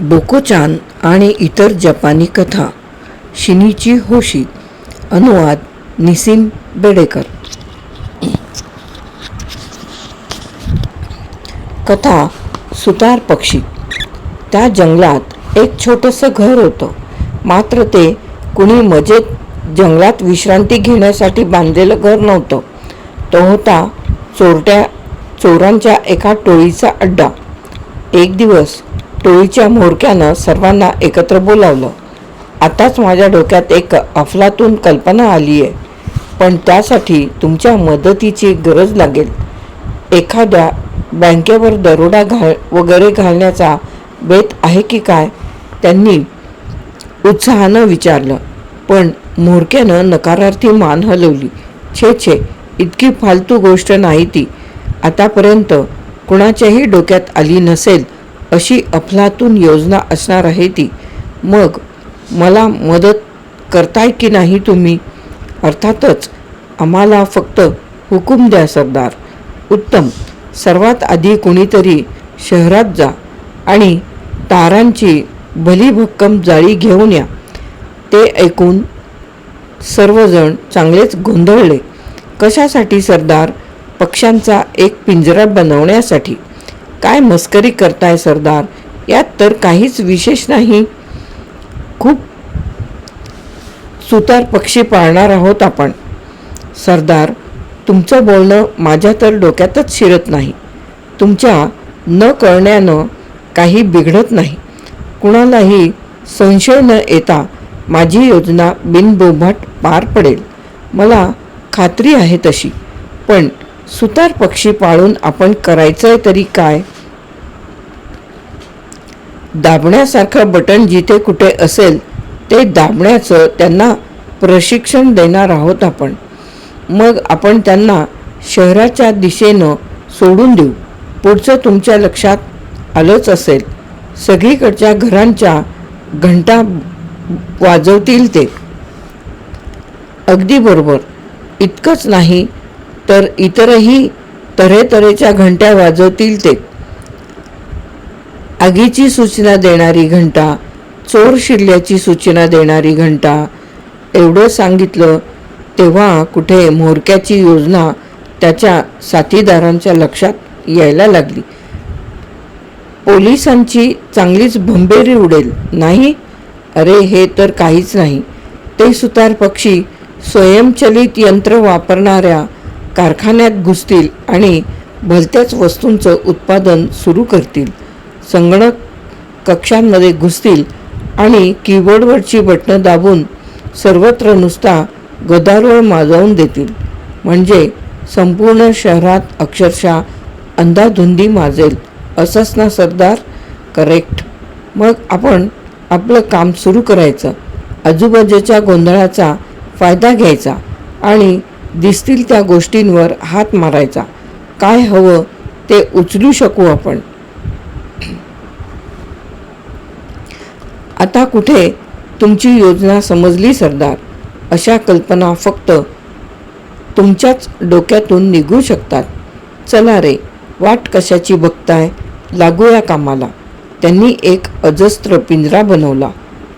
बोकोचान आणि इतर जपानी कथा शिनीची होशी अनुवाद निसिम बेडेकर. कथा सुतार पक्षी. त्या जंगलात एक छोटंसं घर होतं. मात्र ते कुणी मजेत जंगलात विश्रांती घेण्यासाठी बांधलेलं घर नव्हतं. तो होता चोरट्या चोरांच्या एका टोळीचा अड्डा. एक दिवस टोळीच्या म्होरक्यानं सर्वांना एकत्र बोलावलं. आताच माझ्या डोक्यात एक अफलातून कल्पना आली आहे पण त्यासाठी तुमच्या मदतीची गरज लागेल. एखाद्या बँकेवर दरोडा घाल वगैरे घालण्याचा बेत आहे की काय? त्यांनी उत्साहानं विचारलं. पण म्होरक्यानं नकारार्थी मान हलवली. छे छे इतकी फालतू गोष्ट नाही ती. आतापर्यंत कुणाच्याही डोक्यात आली नसेल अशी अफलातून योजना असणार आहे ती. मग मला मदत करताय की नाही तुम्ही? अर्थातच आम्हाला फक्त हुकूम द्या सरदार. उत्तम. सर्वात आधी कोणीतरी शहरात जा आणि तारांची भलीभक्कम जाळी घेऊन या. ते ऐकून सर्वजण चांगलेच गोंधळले. कशासाठी सरदार? पक्ष्यांचा एक पिंजरा बनवण्यासाठी. काय मस्करी करताय सरदार? यात तर काहीच विशेष नाही. खूप सुतार पक्षी पाळणार आहोत आपण. सरदार तुमचं बोलणं माझ्या तर डोक्यातच शिरत नाही. तुमच्या न कळण्यानं काही बिघडत नाही. कुणालाही संशय न येता माझी योजना बिनबोभाट पार पडेल. मला खात्री आहे तशी. पण सुतार पक्षी पाळून आपण करायचंय तरी काय? दाबण्यासारखं बटन जिथे कुठे असेल ते दाबण्याचं त्यांना प्रशिक्षण देणार आहोत आपण. मग आपण त्यांना शहराच्या दिशेनं सोडून देऊ. पुढचं तुमच्या लक्षात आलंच असेल. सगळीकडच्या घरांच्या घंटा वाजवतील ते. अगदी बरोबर. इतकंच नाही तर इतरही तऱ्हेतऱ्हेच्या घंट्या वाजवतील ते. आगीची सूचना देणारी घंटा चोर शिरल्याची सूचना देणारी घंटा एवढं सांगितलं तेव्हा कुठे म्होरक्याची योजना त्याच्या साथीदारांच्या लक्षात यायला लागली. पोलिसांची चांगलीच भंबेरी उडेल नाही? अरे हे तर काहीच नाही. ते सुतार पक्षी स्वयंचलित यंत्र वापरणाऱ्या कारखान्यात घुसतील आणि भलत्याच वस्तूंचं उत्पादन सुरू करतील. संगणक कक्षांमध्ये घुसतील आणि कीबोर्डवरची बटणं दाबून सर्वत्र नुसता गदारोळ माजवून देतील. म्हणजे संपूर्ण शहरात अक्षरशः अंधाधुंदी माजेल असंच ना सरदार? करेक्ट मग आपण आपलं काम सुरू करायचं. आजूबाजूच्या गोंधळाचा फायदा घ्यायचा आणि दिसतील त्या गोष्टींवर हात मारायचा. काय हवं ते उचलू शकू आपण. आता कुठे तुमची योजना समजली सरदार? अशा कल्पना फक्त तुमच्याच डोक्यातून निघू शकतात. चला रे वाट कशाची बघताय? लागूया कामाला. त्यांनी एक अजस्त्र पिंजरा बनवला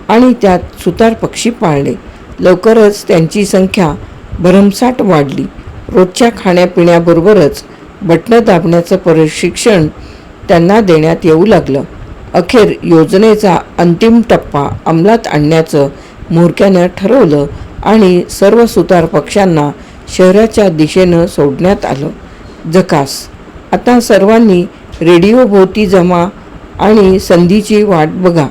आणि त्यात सुतार पक्षी पाळले. लवकरच त्यांची संख्या भरमसाठ वाढली. रोजच्या खाण्यापिण्याबरोबरच बटणं दाबण्याचं प्रशिक्षण त्यांना देण्यात येऊ लागलं. अखेर योजनेचा अंतिम टप्पा अंमलात आणण्याचं म्होरक्यानं ठरवलं आणि सर्व सुतार पक्षांना शहराच्या दिशेनं सोडण्यात आलं. जकास. आता सर्वांनी रेडिओभोवती जमा आणि संधीची वाट बघा.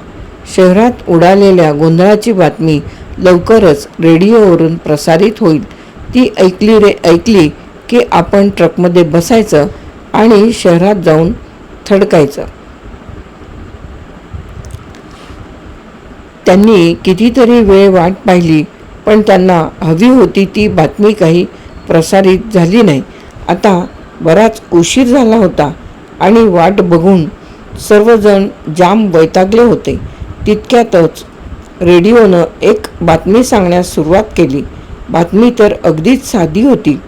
शहरात उडालेल्या गोंधळाची बातमी लवकरच रेडिओवरून प्रसारित होईल. ती ऐकली रे ऐकली की आपण ट्रकमध्ये बसायचं आणि शहरात जाऊन थडकायचं. त्यांनी कितीतरी वेळ वाट पाहिली पण त्यांना हवी होती ती बातमी काही प्रसारित झाली नाही. आता बराच उशीर झाला होता आणि वाट बघून सर्वजण जाम वैतागले होते. तितक्यातच रेडिओनं एक बातमी सांगण्यास सुरुवात केली. बातमी तर अगदीच साधी होती.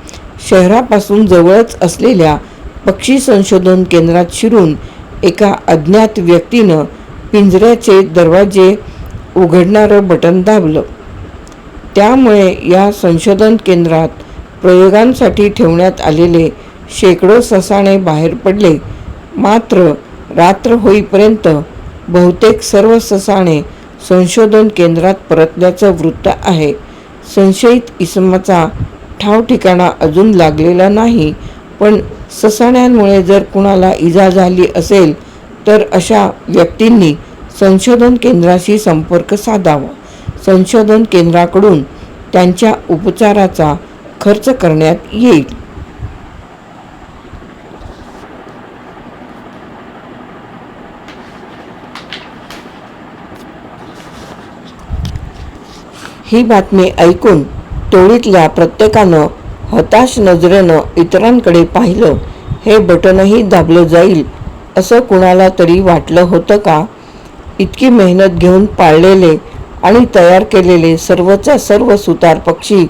शहरापासून जवळच असलेल्या पक्षी संशोधन केंद्रात शिरून एका अज्ञात व्यक्तीनं पिंजऱ्याचे दरवाजे उघडणारं बटन दाबलं. त्यामुळे या संशोधन केंद्रात प्रयोगांसाठी ठेवण्यात आलेले शेकडो ससाणे बाहेर पडले. मात्र रात्र होईपर्यंत बहुतेक सर्व ससाणे संशोधन केंद्रात परतल्याचं वृत्त आहे. संशयित इसमाचा ठाव ठिकाणा अजून लागलेला नाही पण ससाण्यांमुळे जर कुणाला इजा झाली असेल तर अशा व्यक्तींनी संशोधन केंद्राशी संपर्क साधावा. संशोधन केंद्राकडून त्यांच्या उपचाराचा खर्च करण्यात येईल. ही बातमी ऐकून टोळीतल्या प्रत्येकानं हताश नजरेनं इतरांकडे पाहिलं हे बटनही दाबलं जाईल असं कुणाला तरी वाटलं होतं का? इतकी मेहनत घेऊन पाळलेले आणि तयार केलेले सर्वच्या सर्व सुतार पक्षी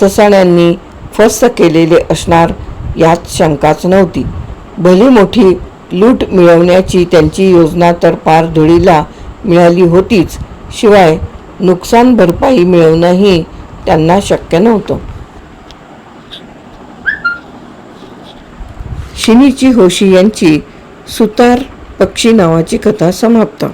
ससाण्यांनी फस्त केलेले असणार यात शंकाच नव्हती. भली मोठी लूट मिळवण्याची त्यांची योजना तर पार धुळीला मिळाली होतीच. शिवाय नुकसान भरपाई मिळवणंही त्यांना शक्य नव्हतं. शिनीची होशी यांची सुतार पक्षी नावाची कथा समाप्त.